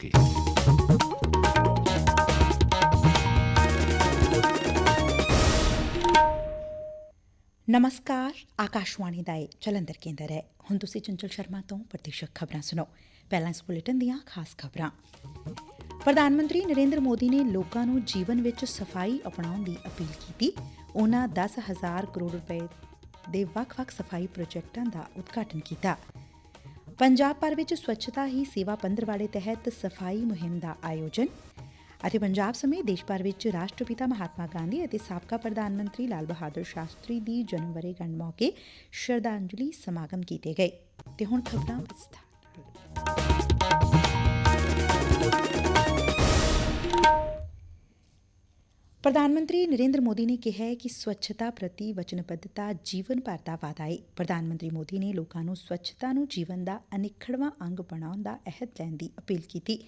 ਕੇ ਨਮਸਕਾਰ ਆਕਾਸ਼ਵਾਣੀ ਦਾ ਇਹ ਜਲੰਧਰ ਕੇਂਦਰ ਹੈ ਹੁਣ ਤੁਸੀਂ ਚੰਚਲ ਸ਼ਰਮਾ ਤੋਂ ਪ੍ਰਤੀਸ਼ਤ ਖਬਰਾਂ ਸੁਣੋ ਪਹਿਲਾਂ ਇਸ ਬੁਲੇਟਿਨ ਦੀਆਂ ਖਾਸ ਖਬਰਾਂ ਪ੍ਰਧਾਨ ਮੰਤਰੀ ਨਰਿੰਦਰ ਮੋਦੀ ਨੇ ਲੋਕਾਂ ਨੂੰ ਜੀਵਨ ਵਿੱਚ ਸਫ਼ਾਈ ਅਪਣਾਉਣ ਦੀ ਅਪੀਲ ਕੀਤੀ ਉਹਨਾਂ 10000 ਕਰੋੜ ਰੁਪਏ ਦੇ ਵੱਖ-ਵੱਖ ਸਫ਼ਾਈ ਪ੍ਰੋਜੈਕਟਾਂ ਦਾ ਉਦਘਾਟਨ ਕੀਤਾ ਪੰਜਾਬ ਭਰ ਵਿੱਚ ਸਵੱਛਤਾ ਹੀ ਸੇਵਾ ਪੰਦਰਵਾੜੇ ਤਹਿਤ ਸਫ਼ਾਈ ਮੁਹਿੰਮ ਦਾ ਆਯੋਜਨ ਅਤੇ ਪੰਜਾਬ ਸਮੇਤ ਦੇਸ਼ ਭਰ ਵਿੱਚ ਰਾਸ਼ਟਰਪਿਤਾ ਮਹਾਤਮਾ ਗਾਂਧੀ ਅਤੇ ਸਾਬਕਾ ਪ੍ਰਧਾਨ ਮੰਤਰੀ ਲਾਲ ਬਹਾਦਰ ਸ਼ਾਸਤਰੀ ਦੀ ਜਨਮ ਵਰ੍ਹੇਗੰਢ ਮੌਕੇ ਸ਼ਰਧਾਂਜਲੀ ਸਮਾਗਮ ਕੀਤੇ ਗਏ ਤੇ ਹੁਣ ਖਬਰਾਂ ਵਿਸਥਾਰ ਪ੍ਰਧਾਨ ਮੰਤਰੀ ਨਰਿੰਦਰ ਮੋਦੀ ਨੇ ਕਿਹਾ ਹੈ ਕਿ ਸਵੱਛਤਾ ਪ੍ਰਤੀ ਵਚਨਬੱਧਤਾ ਜੀਵਨ ਭਰ ਦਾ ਵਾਅਦਾ ਹੈ ਪ੍ਰਧਾਨ ਮੰਤਰੀ ਮੋਦੀ ਨੇ ਲੋਕਾਂ ਨੂੰ ਸਵੱਛਤਾ ਨੂੰ ਜੀਵਨ ਦਾ ਅਨਿੱਖੜਵਾਂ ਅੰਗ ਬਣਾਉਣ ਦਾ ਅਹਿਦ ਲੈਣ ਦੀ ਅਪੀਲ ਕੀਤੀ।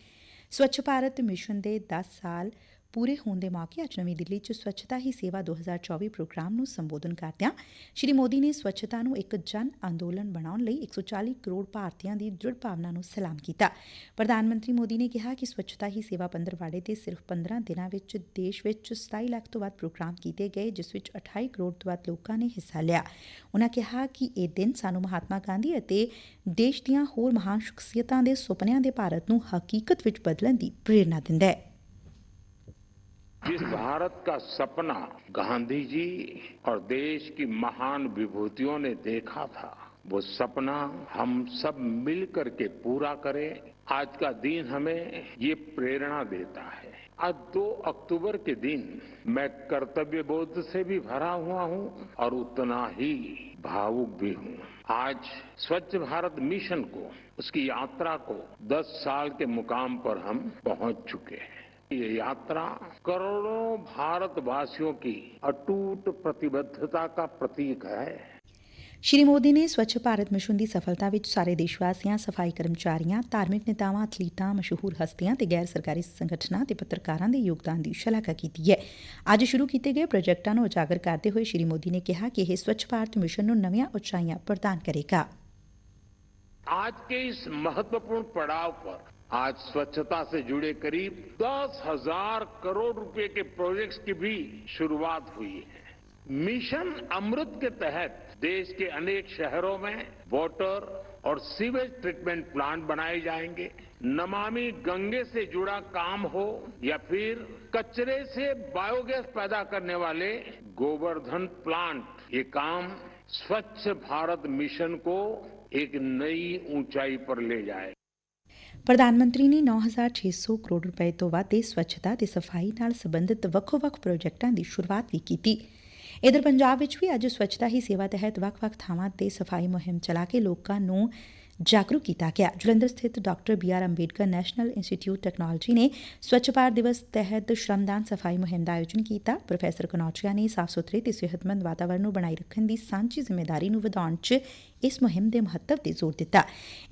ਸਵੱਛ ਭਾਰਤ ਮਿਸ਼ਨ ਦੇ 10 ਸਾਲ ਪੂਰੇ ਹੋਣ ਦੇ ਮੌਕੇ ਅੱਜ ਨਵੀਂ ਦਿੱਲੀ 'ਚ ਸਵੱਛਤਾ ਹੀ ਸੇਵਾ 2024 ਪ੍ਰੋਗਰਾਮ ਨੂੰ ਸੰਬੋਧਨ ਕਰਦਿਆਂ ਸ਼੍ਰੀ ਮੋਦੀ ਨੇ ਸਵੱਛਤਾ ਨੂੰ ਇੱਕ ਜਨ ਅੰਦੋਲਨ ਬਣਾਉਣ ਲਈ 140 ਕਰੋੜ ਭਾਰਤੀਆਂ ਦੀ ਦ੍ਰਿੜ ਭਾਵਨਾ ਨੂੰ ਸਲਾਮ ਕੀਤਾ। ਪ੍ਰਧਾਨ ਮੰਤਰੀ ਮੋਦੀ ਨੇ ਕਿਹਾ ਕਿ ਸਵੱਛਤਾ ਹੀ ਸੇਵਾ ਪੰਦਰਵਾੜੇ ਦੇ ਸਿਰਫ 15 ਦਿਨਾਂ ਵਿੱਚ ਦੇਸ਼ ਵਿੱਚ 27 ਲੱਖ ਤੋਂ ਵੱਧ ਪ੍ਰੋਗਰਾਮ ਕੀਤੇ ਗਏ, ਜਿਸ ਵਿੱਚ 28 ਕਰੋੜ ਤੋਂ ਵੱਧ ਲੋਕਾਂ ਨੇ ਹਿੱਸਾ ਲਿਆ। ਉਨ੍ਹਾਂ ਕਿਹਾ ਕਿ ਇਹ ਦਿਨ ਸਾਨੂੰ ਮਹਾਤਮਾ ਗਾਂਧੀ ਅਤੇ ਦੇਸ਼ ਦੀਆਂ ਹੋਰ ਮਹਾਨ ਸ਼ਖਸੀਅਤਾਂ ਦੇ ਸੁਪਨਿਆਂ ਦੇ ਭਾਰਤ ਨੂੰ ਹਕੀਕਤ ਵਿੱਚ ਬਦਲਣ ਦੀ ਪ੍ਰੇਰਣਾ ਦਿੰਦਾ ਹੈ। जिस भारत का सपना गांधी जी और देश की महान विभूतियों ने देखा था, वो सपना हम सब मिलकर के पूरा करें। आज का दिन हमें ये प्रेरणा देता है। आज 2 अक्टूबर के दिन मैं कर्तव्य बोध से भी भरा हुआ हूँ और उतना ही भावुक भी हूँ। आज स्वच्छ भारत मिशन को, उसकी यात्रा को 10 साल के मुकाम पर हम पहुँच चुके हैं। ये यात्रा करोड़ों भारतवासियों की अटूट प्रतिबद्धता का प्रतीक है ਸ਼੍ਰੀ ਮੋਦੀ ਨੇ ਸਵੱਛ ਭਾਰਤ ਮਿਸ਼ਨ ਦੀ ਸਫਲਤਾ ਵਿੱਚ ਸਾਰੇ ਦੇਸ਼ਵਾਸੀਆਂ ਸਫਾਈ ਕਰਮਚਾਰੀਆਂ ਧਾਰਮਿਕ ਨੇਤਾਵਾਂ ਅਥਲੀਟਾਂ ਮਸ਼ਹੂਰ ਹਸਤੀਆਂ ਤੇ ਗੈਰ ਸਰਕਾਰੀ ਸੰਗਠਨਾਂ ਤੇ ਪੱਤਰਕਾਰਾਂ ਦੇ ਯੋਗਦਾਨ ਦੀ ਸ਼ਲਾਘਾ ਕੀਤੀ ਹੈ ਅੱਜ ਸ਼ੁਰੂ ਕੀਤੇ ਗਏ ਪ੍ਰੋਜੈਕਟਾਂ ਨੂੰ ਉਜਾਗਰ ਕਰਦੇ ਹੋਏ ਸ਼੍ਰੀ ਮੋਦੀ ਨੇ ਕਿਹਾ ਕਿ ਇਹ ਸਵੱਛ ਭਾਰਤ ਮਿਸ਼ਨ ਨੂੰ ਨਵੀਆਂ ਉਚਾਈਆਂ ਪ੍ਰਦਾਨ ਕਰੇਗਾ आज के इस महत्वपूर्ण पड़ाव पर आज स्वच्छता से जुड़े करीब दस हज़ार करोड़ रुपए के प्रोजेक्ट्स की भी शुरुआत हुई है। मिशन अमृत के तहत देश के अनेक शहरों में वाटर और सीवेज ट्रीटमेंट प्लांट बनाए जाएँगे। नमामि गंगे से जुड़ा काम हो या फिर कचरे से बायोगैस पैदा करने वाले गोवर्धन प्लांट, ये काम स्वच्छ भारत मिशन को एक नई ऊंचाई पर ले जाए ਪ੍ਰਧਾਨ ਮੰਤਰੀ ਨੇ 9600 ਕਰੋੜ ਰੁਪਏ ਤੋਂ ਵੱਧ ਦੇ ਸਵੱਛਤਾ ਤੇ ਸਫ਼ਾਈ ਨਾਲ ਸਬੰਧਤ ਵੱਖੋ-ਵੱਖ ਪ੍ਰੋਜੈਕਟਾਂ ਦੀ ਸ਼ੁਰੂਆਤ ਵੀ ਕੀਤੀ। ਇਧਰ ਪੰਜਾਬ ਵਿੱਚ ਵੀ ਅੱਜ ਸਵੱਛਤਾ ਹੀ ਸੇਵਾ ਤਹਿਤ ਵੱਖ-ਵੱਖ ਥਾਵਾਂ ਤੇ ਸਫ਼ਾਈ ਮੁਹਿੰਮ ਚਲਾ ਕੇ ਲੋਕਾਂ ਨੂੰ ਜਾਗਰੂਕ ਕੀਤਾ ਗਿਆ। ਜਲੰਧਰ ਸਥਿਤ doctor B R Ambedkar national institute technology ਨੇ ਸਵੱਛ ਭਾਰਤ ਦਿਵਸ ਤਹਿਤ ਸ਼ਰਮਦਾਨ ਸਫ਼ਾਈ ਮੁਹਿੰਮ ਦਾ ਆਯੋਜਨ ਕੀਤਾ। ਪ੍ਰੋਫੈਸਰ ਕਨੌਚੀਆ ਨੇ ਸਾਫ਼ ਸੁਥਰੇ ਤੇ ਸਿਹਤਮੰਦ ਵਾਤਾਵਰਣ ਨੂੰ ਬਣਾਈ ਰੱਖਣ ਦੀ ਸਾਂਝੀ ਜ਼ਿੰਮੇਵਾਰੀ ਨੂੰ ਵਧਾਉਣ 'ਚ ਇਸ ਮੁਹਿੰਮ ਦੇ ਮਹੱਤਵ ਤੇ ਜ਼ੋਰ ਦਿੱਤਾ।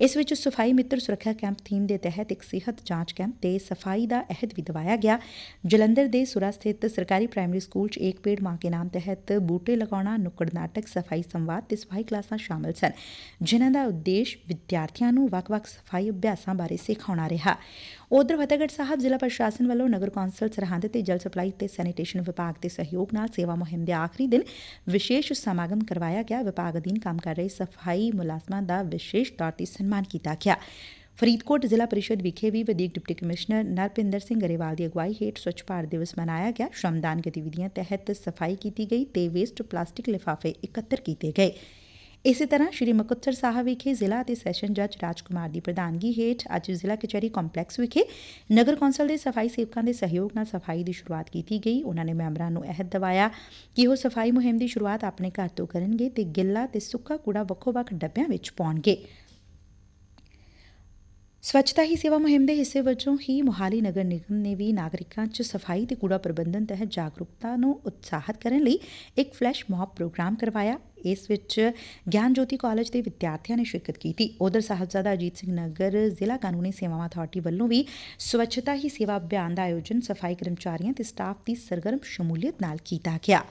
ਇਸ ਵਿੱਚ ਸਫ਼ਾਈ ਮਿੱਤਰ ਸੁਰੱਖਿਆ ਕੈਂਪ ਥੀਮ ਦੇ ਤਹਿਤ ਇੱਕ ਸਿਹਤ ਜਾਂਚ ਕੈਂਪ ਤੇ ਸਫ਼ਾਈ ਦਾ ਅਹਿਦ ਵੀ ਦਵਾਇਆ ਗਿਆ। ਜਲੰਧਰ ਦੇ ਸੁਰਾ ਸਥਿਤ ਸਰਕਾਰੀ ਪ੍ਰਾਇਮਰੀ ਸਕੂਲ 'ਚ ਇੱਕ ਪੇੜ ਮਾਂ ਕੇ ਨਾਮ ਤਹਿਤ ਬੂਟੇ ਲਗਾਉਣਾ, ਨੁੱਕੜ ਨਾਟਕ, ਸਫ਼ਾਈ ਸੰਵਾਦ ਤੇ ਸਫ਼ਾਈ ਕਲਾਸਾਂ ਸ਼ਾਮਲ ਸਨ। ਜਿਨ੍ਹਾਂ ਦਾ ਉਦੇਸ਼ ਵਿਦਿਆਰਥੀਆਂ ਨੂੰ ਵੱਖ-ਵੱਖ ਸਫ਼ਾਈ ਅਭਿਆਸਾਂ ਬਾਰੇ ਸਿਖਾਉਣਾ ਰਿਹਾ। ਉਧਰ ਫਤਿਹਗੜ੍ਹ ਸਾਹਿਬ ਜ਼ਿਲ੍ਹਾ ਪ੍ਰਸ਼ਾਸਨ ਵੱਲੋਂ ਨਗਰ ਕੌਂਸਲ ਸਰਹੰਦ ਤੇ ਜਲ ਸਪਲਾਈ ਤੇ ਸੈਨੀਟੇਸ਼ਨ ਵਿਭਾਗ ਦੇ ਸਹਿਯੋਗ ਨਾਲ ਸੇਵਾ ਮੁਹਿੰਮ ਦੇ ਆਖਰੀ ਦਿਨ ਵਿਸ਼ੇਸ਼ ਸਮਾਗਮ ਕਰਵਾਇਆ ਗਿਆ। ਵਿਭਾਗ ਅਧੀਨ ਕੰਮ ਕਰ ਰਹੇ ਸਫ਼ਾਈ ਮੁਲਾਜ਼ਮਾਂ ਦਾ ਵਿਸ਼ੇਸ਼ ਤੌਰ ਤੇ ਸਨਮਾਨ ਕੀਤਾ ਗਿਆ। ਫਰੀਦਕੋਟ ਜ਼ਿਲ੍ਹਾ ਪਰਿਸ਼ਦ ਵਿਖੇ ਵੀ ਵਧੀਕ ਡਿਪਟੀ ਕਮਿਸ਼ਨਰ ਨਰਪਿੰਦਰ ਸਿੰਘ ਗਰੇਵਾਲ ਦੀ ਅਗਵਾਈ ਹੇਠ ਸਵੱਛ ਭਾਰਤ ਦਿਵਸ ਮਨਾਇਆ ਗਿਆ। ਸ਼ਰਮਦਾਨ ਗਤੀਵਿਧੀਆਂ ਤਹਿਤ ਸਫ਼ਾਈ ਕੀਤੀ ਗਈ ਤੇ ਵੇਸਟ ਪਲਾਸਟਿਕ ਲਿਫਾਫੇ ਇਕੱਤਰ ਕੀਤੇ ਗਏ। ਇਸੇ ਤਰ੍ਹਾਂ ਸ਼੍ਰੀ ਮੁਕਤਸਰ ਸਾਹਿਬ ਵਿਖੇ ਜ਼ਿਲ੍ਹਾ ਅਤੇ ਸੈਸ਼ਨ ਜੱਜ ਰਾਜਕੁਮਾਰ ਦੀ ਪ੍ਰਧਾਨਗੀ ਹੇਠ ਅੱਜ ਜ਼ਿਲ੍ਹਾ ਕਚਹਿਰੀ ਕੰਪਲੈਕਸ ਵਿਖੇ ਨਗਰ ਕੌਂਸਲ ਦੇ ਸਫ਼ਾਈ ਸੇਵਕਾਂ ਦੇ ਸਹਿਯੋਗ ਨਾਲ ਸਫ਼ਾਈ ਦੀ ਸ਼ੁਰੂਆਤ ਕੀਤੀ ਗਈ। ਉਹਨਾਂ ਨੇ ਮੈਂਬਰਾਂ ਨੂੰ ਅਹਿਦ ਦਿਵਾਇਆ ਕਿ ਉਹ ਸਫ਼ਾਈ ਮੁਹਿੰਮ ਦੀ ਸ਼ੁਰੂਆਤ ਆਪਣੇ ਘਰ ਤੋਂ ਕਰਨਗੇ ਤੇ ਗਿੱਲਾ ਤੇ ਸੁੱਕਾ ਕੂੜਾ ਵੱਖੋ-ਵੱਖ ਡੱਬਿਆਂ ਵਿੱਚ ਪਾਉਣਗੇ। ਸਵੱਛਤਾ ਹੀ ਸੇਵਾ ਮੁਹਿੰਮ ਦੇ ਹਿੱਸੇ ਵਜੋਂ ਹੀ ਮੁਹਾਲੀ ਨਗਰ ਨਿਗਮ ਨੇ ਵੀ ਨਾਗਰਿਕਾਂ 'ਚ ਸਫ਼ਾਈ ਤੇ ਕੂੜਾ ਪ੍ਰਬੰਧਨ ਤਹਿਤ ਜਾਗਰੂਕਤਾ ਨੂੰ ਉਤਸ਼ਾਹਿਤ ਕਰਨ ਲਈ ਇੱਕ ਫਲੈਸ਼ ਮੌਬ ਪ੍ਰੋਗਰਾਮ ਕਰਵਾਇਆ। ਇਸ ਵਿੱਚ ਗਿਆਨ ਜੋਤੀ ਕਾਲਜ ਦੇ ਵਿਦਿਆਰਥੀਆਂ ਨੇ ਸ਼ਿਰਕਤ ਕੀਤੀ। ਉਧਰ ਸਾਹਿਬਜ਼ਾਦਾ ਅਜੀਤ ਸਿੰਘ ਨਗਰ ਜ਼ਿਲ੍ਹਾ ਕਾਨੂੰਨੀ ਸੇਵਾਵਾਂ ਅਥਾਰਟੀ ਵੱਲੋਂ ਵੀ ਸਵੱਛਤਾ ਹੀ ਸੇਵਾ ਅਭਿਆਨ ਦਾ ਆਯੋਜਨ ਸਫ਼ਾਈ ਕਰਮਚਾਰੀਆਂ ਤੇ ਸਟਾਫ ਦੀ ਸਰਗਰਮ ਸ਼ਮੂਲੀਅਤ ਨਾਲ ਕੀਤਾ ਗਿਆ।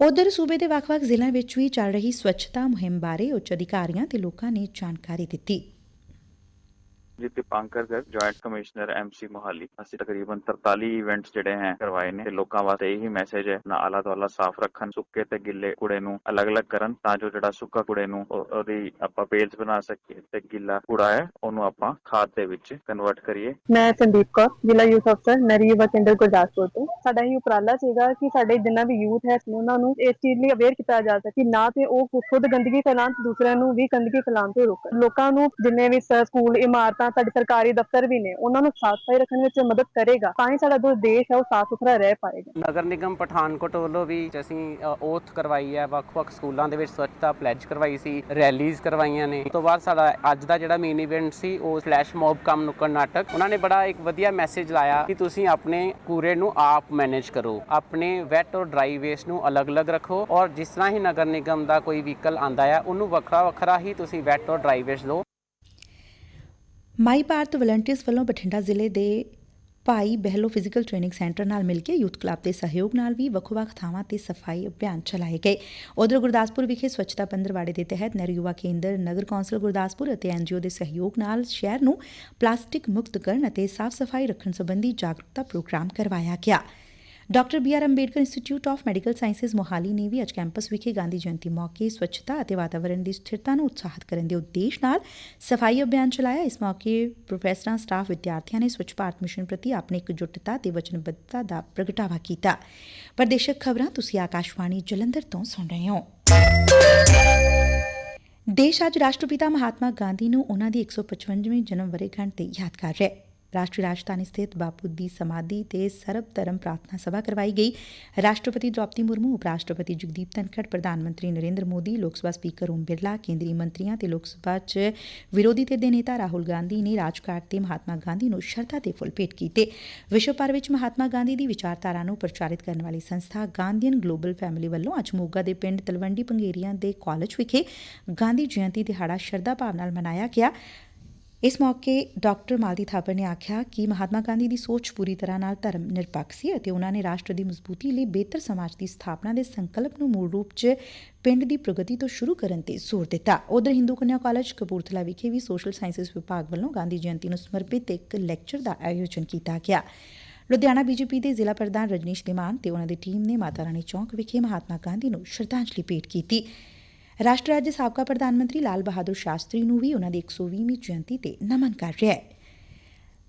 ਉਧਰ ਸੂਬੇ ਦੇ ਵੱਖ-ਵੱਖ ਜ਼ਿਲ੍ਹਿਆਂ ਵਿੱਚ ਵੀ ਚੱਲ ਰਹੀ ਸਵੱਛਤਾ ਮੁਹਿੰਮ ਬਾਰੇ ਉੱਚ ਅਧਿਕਾਰੀਆਂ ਤੇ ਲੋਕਾਂ ਨੇ ਜਾਣਕਾਰੀ ਦਿੱਤੀ। ਜੀ Dipankar Garg joint commissioner MC Mohali ਅਸੀਂ ਤਕਰੀਬਨ 43 ਇਵੈਂਟਸ ਜਿਹੜੇ ਹੈ, ਕਰਵਾਏ ਨੇ। ਤੇ ਲੋਕਾਂ ਵਾਸਤੇ ਇਹੀ ਮੈਸੇਜ ਹੈ, ਨਾ ਆਲਾ ਦੁਆਲਾ ਸਾਫ਼ ਰੱਖਣ, ਸੁੱਕੇ ਤੇ ਗਿੱਲੇ ਕੂੜੇ ਨੂੰ ਅਲੱਗ-ਅਲੱਗ ਕਰਨ, ਤਾਂ ਜੋ ਜਿਹੜਾ ਸੁੱਕਾ ਕੂੜੇ ਨੂੰ ਉਹਦੀ ਆਪਾਂ ਬੇਲਸ ਬਣਾ ਸਕੀਏ ਤੇ ਗਿੱਲਾ ਕੂੜਾ ਹੈ, ਉਹਨੂੰ ਆਪਾਂ ਖਾਦ ਦੇ ਵਿੱਚ ਕਨਵਰਟ ਕਰੀਏ। ਮੈਂ ਸੰਦੀਪ ਕੌਰ, ਜ਼ਿਲ੍ਹਾ ਯੂਥ ਅਫਸਰ ਨਰੀ ਯੁਵਾ ਕੇਂਦਰ ਗੁਰਦਾਸਪੁਰ ਤੋਂ। ਸਾਡਾ ਇਹ ਉਪਰਾਲਾ ਸੀਗਾ ਕਿ ਸਾਡੇ ਜਿੰਨਾ ਵੀ ਯੂਥ ਹੈ ਉਹਨਾਂ ਨੂੰ ਇਸ ਚੀਜ਼ ਲਈ ਅਵੇਅਰ ਕੀਤਾ ਜਾ ਸਕੇ ਕਿ ਨਾ ਤੇ ਉਹ ਖੁਦ ਗੰਦਗੀ ਫੈਲਾਉਣ ਤੇ ਦੂਸਰਿਆਂ ਨੂੰ ਵੀ ਗੰਦਗੀ ਫੈਲਾਉਣ ਤੋਂ ਰੋਕਣ। ਲੋਕਾਂ ਨੂੰ ਜਿੰਨੇ ਵੀ ਸਕੂਲ, ਇਮਾਰਤਾਂ ਸਾਡੇ ਸਰਕਾਰੀ ਦਫ਼ਤਰ ਵੀ ਨੇ, ਉਹਨਾਂ ਨੂੰ ਸਾਫ਼ ਸਫ਼ਾਈ ਰੱਖਣ ਵਿੱਚ ਮਦਦ ਕਰੇਗਾ, ਤਾਂ ਹੀ ਸਾਡਾ ਜੋ ਦੇਸ਼ ਹੈ ਉਹ ਸਾਫ਼ ਸੁਥਰਾ ਰਹਿ ਪਾਏਗਾ। ਨਗਰ ਨਿਗਮ ਪਠਾਨਕੋਟ ਵੱਲੋਂ ਵੀ ਅਸੀਂ ਓਥ ਕਰਵਾਈ ਹੈ, ਵੱਖ-ਵੱਖ ਸਕੂਲਾਂ ਦੇ ਵਿੱਚ ਸਵੱਛਤਾ ਪਲੈਜ ਕਰਵਾਈ ਸੀ ਰੈਲੀਜ਼ ਕਰਵਾਈਆਂ ਨੇ। ਤੋਂ ਬਾਅਦ ਸਾਡਾ ਅੱਜ ਦਾ ਜਿਹੜਾ ਮੇਨ ਇਵੈਂਟ ਸੀ, ਉਹ ਫਲੈਸ਼ ਮੌਬ ਕਮ ਨੁੱਕੜ ਨਾਟਕ। ਉਹਨਾਂ ਨੇ ਬੜਾ ਇੱਕ ਵਧੀਆ ਮੈਸੇਜ ਲਾਇਆ ਕਿ ਤੁਸੀਂ ਆਪਣੇ ਕੂੜੇ ਨੂੰ ਆਪ ਮੈਨੇਜ ਕਰੋ, ਆਪਣੇ ਵੈਟ ਔਰ ਡਰਾਈ ਵੇਸਟ ਨੂੰ ਅਲੱਗ-ਅਲੱਗ ਰੱਖੋ ਔਰ ਜਿਸ ਤਰ੍ਹਾਂ ਹੀ ਨਗਰ ਨਿਗਮ ਦਾ ਕੋਈ ਵਹੀਕਲ ਆਂਦਾ ਆ, ਉਹਨੂੰ ਵੱਖਰਾ-ਵੱਖਰਾ ਹੀ ਤੁਸੀਂ ਵੈਟ ਔਰ ਡਰਾਈ ਵੇਸਟ ਦਿਓ ਮਾਈ ਭਾਰਤ ਵਲੰਟੀਅਰਸ ਵੱਲੋਂ ਬਠਿੰਡਾ ਜ਼ਿਲ੍ਹੇ ਦੇ ਭਾਈ ਬਹਿਲੋ ਫਿਜ਼ੀਕਲ ਟ੍ਰੇਨਿੰਗ ਸੈਂਟਰ ਨਾਲ ਮਿਲ ਕੇ ਯੂਥ ਕਲੱਬ ਦੇ ਸਹਿਯੋਗ ਨਾਲ ਵੀ ਵੱਖ-ਵੱਖ ਥਾਵਾਂ ਤੇ ਸਫ਼ਾਈ ਅਭਿਆਨ ਚਲਾਏ ਗਏ। ਉਧਰ ਗੁਰਦਾਸਪੁਰ ਵਿਖੇ ਸਵੱਛਤਾ ਪੰਦਰਵਾੜੇ ਦੇ ਤਹਿਤ ਨਹਿਰੂ ਯੁਵਾ ਕੇਂਦਰ, ਨਗਰ ਕੌਂਸਲ ਗੁਰਦਾਸਪੁਰ ਅਤੇ ਐਨਜੀਓ ਦੇ ਸਹਿਯੋਗ ਨਾਲ ਸ਼ਹਿਰ ਨੂੰ ਪਲਾਸਟਿਕ ਮੁਕਤ ਕਰਨ ਅਤੇ ਸਾਫ਼ ਸਫ਼ਾਈ ਰੱਖਣ ਸੰਬੰਧੀ ਜਾਗਰੂਕਤਾ ਪ੍ਰੋਗਰਾਮ ਕਰਵਾਇਆ ਗਿਆ। ਡਾ B R Ambedkar institute of medical sciences Mohali ਨੇ ਵੀ ਅੱਜ ਕੈਂਪਸ ਵਿਖੇ ਗਾਂਧੀ ਜਯੰਤੀ ਮੌਕੇ ਸਵੱਛਤਾ ਅਤੇ ਵਾਤਾਵਰਣ ਦੀ ਸਥਿਰਤਾ ਨੂੰ ਉਤਸ਼ਾਹਿਤ ਕਰਨ ਦੇ ਉਦੇਸ਼ ਨਾਲ ਸਫ਼ਾਈ ਅਭਿਆਨ ਚਲਾਇਆ। ਇਸ ਮੌਕੇ ਪ੍ਰੋਫੈਸਰਾਂ ਸਟਾਫ ਵਿਦਿਆਰਥੀਆਂ ਨੇ ਸਵੱਛ ਭਾਰਤ ਮਿਸ਼ਨ ਪ੍ਰਤੀ ਆਪਣੀ ਇਕਜੁੱਟਤਾ ਤੇ ਵਚਨਬੱਧਤਾ ਦਾ ਪ੍ਰਗਟਾਵਾ ਕੀਤਾ। ਪ੍ਰਦੇਸ਼ਕ ਖਬਰਾਂ ਤੁਸੀਂ ਆਕਾਸ਼ਵਾਣੀ ਜਲੰਧਰ ਤੋਂ ਸੁਣ ਰਹੇ ਹੋ। ਦੇਸ਼ ਅੱਜ ਰਾਸ਼ਟਰਪਿਤਾ ਮਹਾਤਮਾ ਗਾਂਧੀ ਨੂੰ ਉਹਨਾਂ ਦੀ 155ਵੀਂ ਜਨਮ ਵਰੇਗੰਢ ਤੇ ਯਾਦ ਕਰ ਰਿਹਾ ਹੈ। ਰਾਸ਼ਟਰੀ ਰਾਜਧਾਨੀ ਸਥਿਤ ਬਾਪੂ ਦੀ ਸਮਾਧੀ ਤੇ ਸਰਬ ਧਰਮ ਪ੍ਰਾਰਥਨਾ ਸਭਾ ਕਰਵਾਈ ਗਈ। ਰਾਸ਼ਟਰਪਤੀ ਦ੍ਰੋਪਦੀ ਮੁਰਮੂ ਉਪ ਰਾਸ਼ਟਰਪਤੀ ਜਗਦੀਪ ਧਨਖੜ, ਪ੍ਰਧਾਨ ਮੰਤਰੀ ਨਰਿੰਦਰ ਮੋਦੀ, ਲੋਕ ਸਭਾ ਸਪੀਕਰ ਓਮ ਬਿਰਲਾ, ਕੇਂਦਰੀ ਮੰਤਰੀਆਂ ਤੇ ਲੋਕ ਸਭਾ 'ਚ ਵਿਰੋਧੀ ਧਿਰ ਦੇ ਨੇਤਾ ਰਾਹੁਲ ਗਾਂਧੀ ਨੇ ਰਾਜਘਾਟ ਤੇ ਮਹਾਤਮਾ ਗਾਂਧੀ ਨੂੰ ਸ਼ਰਧਾ ਦੇ ਫੁੱਲ ਭੇਟ ਕੀਤੇ। ਵਿਸ਼ਵ ਭਰ ਵਿੱਚ ਮਹਾਤਮਾ ਗਾਂਧੀ ਦੀ ਵਿਚਾਰਧਾਰਾ ਨੂੰ ਪ੍ਰਚਾਰਿਤ ਕਰਨ ਵਾਲੀ ਸੰਸਥਾ ਗਾਂਧੀਅਨ ਗਲੋਬਲ ਫੈਮਿਲੀ ਵੱਲੋਂ ਅੱਜ ਮੋਗਾ ਦੇ ਪਿੰਡ ਤਲਵੰਡੀ ਪੰਗੇਰੀਆਂ ਦੇ ਕਾਲਜ ਵਿਖੇ ਗਾਂਧੀ ਜਯੰਤੀ ਦਿਹਾੜਾ ਸ਼ਰਧਾ ਭਾਵ ਨਾਲ ਮਨਾਇਆ ਗਿਆ। ਇਸ ਮੌਕੇ ਡਾ ਮਾਲਤੀ ਬਾਪਰ ਨੇ ਆਖਿਆ ਕਿ ਮਹਾਤਮਾ ਗਾਂਧੀ ਦੀ ਸੋਚ ਪੂਰੀ ਤਰ੍ਹਾਂ ਨਾਲ ਧਰਮ ਨਿਰਪੱਖ ਸੀ ਅਤੇ ਉਹਨਾਂ ਨੇ ਰਾਸ਼ਟਰ ਦੀ ਮਜ਼ਬੂਤੀ ਲਈ ਬਿਹਤਰ ਸਮਾਜ ਦੀ ਸਥਾਪਨਾ ਦੇ ਸੰਕਲਪ ਨੂੰ ਮੂਲ ਰੂਪ 'ਚ ਪਿੰਡ ਦੀ ਪ੍ਰਗਤੀ ਤੋਂ ਸ਼ੁਰੂ ਕਰਨ ਤੇ ਜ਼ੋਰ ਦਿੱਤਾ। ਉਧਰ ਹਿੰਦੂ ਕੰਨਿਆ ਕਾਲਜ ਕਪੂਰਥਲਾ ਵਿਖੇ ਵੀ ਸੋਸ਼ਲ ਸਾਇੰਸਜ਼ ਵਿਭਾਗ ਵੱਲੋਂ ਗਾਂਧੀ ਜਯੰਤੀ ਨੂੰ ਸਮਰਪਿਤ ਇੱਕ ਲੈਕਚਰ ਦਾ ਆਯੋਜਨ ਕੀਤਾ ਗਿਆ। ਲੁਧਿਆਣਾ ਬੀਜੇਪੀ ਦੇ ਜ਼ਿਲ੍ਹਾ ਪ੍ਰਧਾਨ ਰਜਨੀਸ਼ ਦਿਮਾਨ ਤੇ ਉਹਨਾਂ ਦੀ ਟੀਮ ਨੇ ਮਾਤਾ ਰਾਣੀ ਚੌਂਕ ਵਿਖੇ ਮਹਾਤਮਾ ਗਾਂਧੀ ਨੂੰ ਸ਼ਰਧਾਂਜਲੀ ਭੇਟ ਕੀਤੀ। ਰਾਸ਼ਟਰ ਅੱਜ ਸਾਬਕਾ ਪ੍ਰਧਾਨ ਮੰਤਰੀ ਲਾਲ ਬਹਾਦਰ ਸ਼ਾਸਤਰੀ ਨੂੰ ਵੀ ਉਹਨਾਂ ਦੀ 120ਵੀਂ ਜਯੰਤੀ ਤੇ ਨਮਨ ਕਰ ਰਿਹਾ ਹੈ।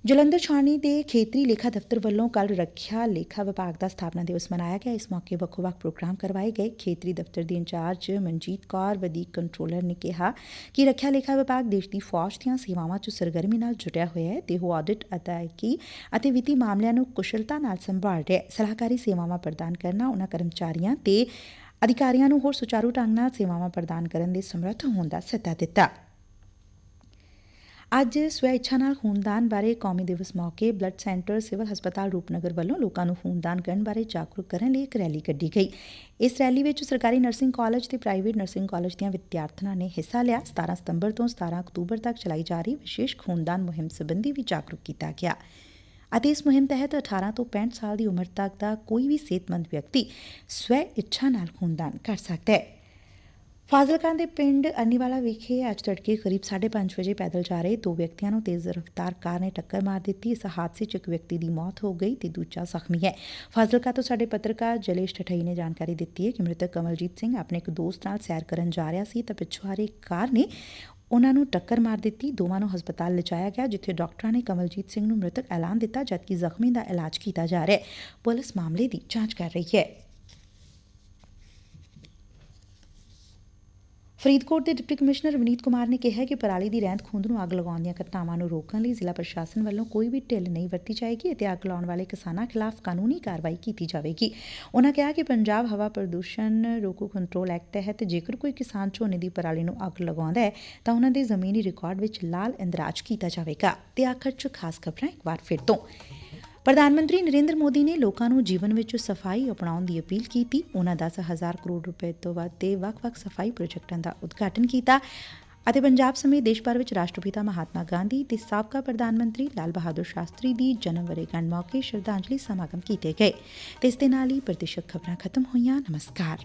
ਜਲੰਧਰ ਛਾਉਣੀ ਦੇ ਖੇਤਰੀ ਲੇਖਾ ਦਫ਼ਤਰ ਵੱਲੋਂ ਕੱਲ ਰੱਖਿਆ ਲੇਖਾ ਵਿਭਾਗ ਦਾ ਸਥਾਪਨਾ ਦਿਵਸ ਮਨਾਇਆ ਗਿਆ। ਇਸ ਮੌਕੇ ਵੱਖੋ-ਵੱਖ ਪ੍ਰੋਗਰਾਮ ਕਰਵਾਏ ਗਏ। ਖੇਤਰੀ ਦਫ਼ਤਰ ਦੀ ਇੰਚਾਰਜ ਮਨਜੀਤ ਕੌਰ, ਵਧੀਕ ਕੰਟਰੋਲਰ ਨੇ ਕਿਹਾ ਕਿ ਰੱਖਿਆ ਲੇਖਾ ਵਿਭਾਗ ਦੇਸ਼ ਦੀ ਫੌਜ ਦੀਆਂ ਸੇਵਾਵਾਂ 'ਚ ਸਰਗਰਮੀ ਨਾਲ ਜੁਟਿਆ ਹੋਇਆ ਹੈ ਤੇ ਉਹ ਆਡਿਟ, ਅਦਾਇਗੀ ਅਤੇ ਵਿੱਤੀ ਮਾਮਲਿਆਂ ਨੂੰ ਕੁਸ਼ਲਤਾ ਨਾਲ ਸੰਭਾਲ ਰਿਹਾ ਹੈ। ਸਲਾਹਕਾਰੀ ਸੇਵਾਵਾਂ ਪ੍ਰਦਾਨ ਕਰਨਾ ਉਹਨਾਂ ਕਰਮਚਾਰੀਆਂ ਤੇ ਅਧਿਕਾਰੀਆਂ ਨੂੰ ਹੋਰ ਸੁਚਾਰੂ ਢੰਗ ਨਾਲ ਸੇਵਾਵਾਂ ਪ੍ਰਦਾਨ ਕਰਨ ਦੇ ਸਮਰੱਥ ਹੋਣ ਦਾ ਸੱਦਾ ਦਿੱਤਾ। ਅੱਜ ਸਵੈ ਇੱਛਾ ਨਾਲ ਖੂਨਦਾਨ ਬਾਰੇ ਕੌਮੀ ਦਿਵਸ ਮੌਕੇ ਬਲੱਡ ਸੈਂਟਰ ਸਿਵਲ ਹਸਪਤਾਲ ਰੂਪਨਗਰ ਵੱਲੋਂ ਲੋਕਾਂ ਨੂੰ ਖੂਨਦਾਨ ਕਰਨ ਬਾਰੇ ਜਾਗਰੂਕ ਕਰਨ ਲਈ ਇੱਕ ਰੈਲੀ ਕੱਢੀ ਗਈ। ਇਸ ਰੈਲੀ ਵਿੱਚ ਸਰਕਾਰੀ ਨਰਸਿੰਗ ਕਾਲਜ ਤੇ ਪ੍ਰਾਈਵੇਟ ਨਰਸਿੰਗ ਕਾਲਜ ਦੀਆਂ ਵਿਦਿਆਰਥਣਾਂ ਨੇ ਹਿੱਸਾ ਲਿਆ। 17 ਸਤੰਬਰ ਤੋਂ 17 ਅਕਤੂਬਰ ਤੱਕ ਚਲਾਈ ਜਾ ਰਹੀ ਵਿਸ਼ੇਸ਼ ਖੂਨਦਾਨ ਮੁਹਿੰਮ ਸੰਬੰਧੀ ਵੀ ਜਾਗਰੂਕ ਕੀਤਾ ਗਿਆ। ਅਤੇ ਇਸ ਮੁਹਿੰਮ ਤਹਿਤ 18 ਤੋਂ 65 ਸਾਲ ਦੀ ਉਮਰ ਤੱਕ ਦਾ ਕੋਈ ਵੀ ਸਿਹਤਮੰਦ ਵਿਅਕਤੀ ਸਵੈ ਇੱਛਾ ਨਾਲ ਖੂਨਦਾਨ ਕਰ ਸਕਦਾ ਹੈ ਫਾਜ਼ਿਲਕਾ ਦੇ ਪਿੰਡ ਅੰਨੀਵਾਲਾ ਵਿਖੇ ਅੱਜ ਤੜਕੇ ਕਰੀਬ 5:30 ਵਜੇ ਪੈਦਲ ਜਾ ਰਹੇ ਦੋ ਵਿਅਕਤੀਆਂ ਨੂੰ ਤੇਜ਼ ਰਫ਼ਤਾਰ ਕਾਰ ਨੇ ਟੱਕਰ ਮਾਰ ਦਿੱਤੀ ਇਸ ਹਾਦਸੇ 'ਚ ਇੱਕ ਵਿਅਕਤੀ ਦੀ ਮੌਤ ਹੋ ਗਈ ਤੇ ਦੂਜਾ ਜ਼ਖਮੀ ਹੈ ਫਾਜ਼ਿਲਕਾ ਤੋਂ ਸਾਡੇ ਪੱਤਰਕਾਰ ਜਲੇਸ਼ ਠਠਈ ਨੇ ਜਾਣਕਾਰੀ ਦਿੱਤੀ ਹੈ ਕਿ ਮ੍ਰਿਤਕ ਕਮਲਜੀਤ ਸਿੰਘ ਆਪਣੇ ਇੱਕ ਦੋਸਤ ਨਾਲ ਸੈਰ ਕਰਨ ਜਾ ਰਿਹਾ ਸੀ ਤਾਂ ਪਿੱਛੋਂ ਆ ਰਹੀ ਕਾਰ ਨੇ ਉਨੂਾ ਨੂੰ ਟੱਕਰ ਮਾਰ ਦਿੱਤੀ, ਦੋਵਾਂ ਨੂੰ ਹਸਪਤਾਲ ਲਿਜਾਇਆ ਗਿਆ, ਜਿੱਥੇ ਡਾਕਟਰਾਂ ਨੇ ਕਮਲਜੀਤ ਸਿੰਘ ਨੂੰ ਮ੍ਰਿਤਕ ਐਲਾਨ ਦਿੱਤਾ, ਜਦਕਿ ਜ਼ਖਮੀ ਦਾ ਇਲਾਜ ਕੀਤਾ ਜਾ ਰਿਹਾ ਹੈ। ਪੁਲਿਸ ਮਾਮਲੇ ਦੀ ਜਾਂਚ ਕਰ ਰਹੀ ਹੈ। ਫਰੀਦਕੋਟ ਦੇ ਡਿਪਟੀ ਕਮਿਸ਼ਨਰ ਵਿਨੀਤ ਕੁਮਾਰ ਨੇ ਕਿਹਾ ਕਿ ਪਰਾਲੀ ਦੀ ਰਹਿੰਦ ਖੂੰਹਦ ਨੂੰ ਅੱਗ ਲਗਾਉਣ ਦੀਆਂ ਘਟਨਾਵਾਂ ਨੂੰ ਰੋਕਣ ਲਈ ਜ਼ਿਲ੍ਹਾ ਪ੍ਰਸ਼ਾਸਨ ਵੱਲੋਂ ਕੋਈ ਵੀ ਢਿੱਲ ਨਹੀਂ ਵਰਤੀ ਜਾਏਗੀ ਅਤੇ ਅੱਗ ਲਾਉਣ ਵਾਲੇ ਕਿਸਾਨਾਂ ਖਿਲਾਫ ਕਾਨੂੰਨੀ ਕਾਰਵਾਈ ਕੀਤੀ ਜਾਵੇਗੀ। ਉਨ੍ਹਾਂ ਕਿਹਾ ਕਿ ਪੰਜਾਬ ਹਵਾ ਪ੍ਰਦੂਸ਼ਣ ਰੋਕੂ ਕੰਟਰੋਲ ਐਕਟ ਤਹਿਤ ਜੇਕਰ ਕੋਈ ਕਿਸਾਨ ਝੋਨੇ ਦੀ ਪਰਾਲੀ ਨੂੰ ਅੱਗ ਲਗਾਉਂਦਾ ਹੈ, ਤਾਂ ਉਹਨਾਂ ਦੇ ਜ਼ਮੀਨੀ ਰਿਕਾਰਡ ਵਿੱਚ ਲਾਲ ਇੰਦਰਾਜ ਕੀਤਾ ਜਾਵੇਗਾ। ਤੇ ਆਖਰ 'ਚ ਖਾਸ ਖਬਰਾਂ ਇੱਕ ਵਾਰ ਫਿਰ ਤੋਂ। ਪ੍ਰਧਾਨ ਮੰਤਰੀ ਨਰਿੰਦਰ ਮੋਦੀ ਨੇ ਲੋਕਾਂ ਨੂੰ ਜੀਵਨ ਵਿੱਚ ਸਫ਼ਾਈ ਅਪਣਾਉਣ ਦੀ ਅਪੀਲ ਕੀਤੀ। ਉਹਨਾਂ 10000 ਕਰੋੜ ਰੁਪਏ ਤੋਂ ਵੱਧ ਦੇ ਵੱਖ-ਵੱਖ ਸਫ਼ਾਈ ਪ੍ਰੋਜੈਕਟਾਂ ਦਾ ਉਦਘਾਟਨ ਕੀਤਾ ਅਤੇ ਪੰਜਾਬ ਸਮੇਤ ਦੇਸ਼ ਭਰ ਵਿੱਚ ਰਾਸ਼ਟਰਪਿਤਾ ਮਹਾਤਮਾ ਗਾਂਧੀ ਤੇ ਸਾਬਕਾ ਪ੍ਰਧਾਨ ਮੰਤਰੀ ਲਾਲ ਬਹਾਦਰ ਸ਼ਾਸਤਰੀ ਦੀ ਜਨਮ ਵਰੇਗੰਢ ਮੌਕੇ ਸ਼ਰਧਾਂਜਲੀ ਸਮਾਗਮ ਕੀਤੇ ਗਏ। ਤੇ ਇਸ ਦੇ ਨਾਲ ਹੀ ਪ੍ਰਤੀਸ਼ਤ ਖਬਰਾਂ ਖਤਮ ਹੋਈਆਂ। ਨਮਸਕਾਰ।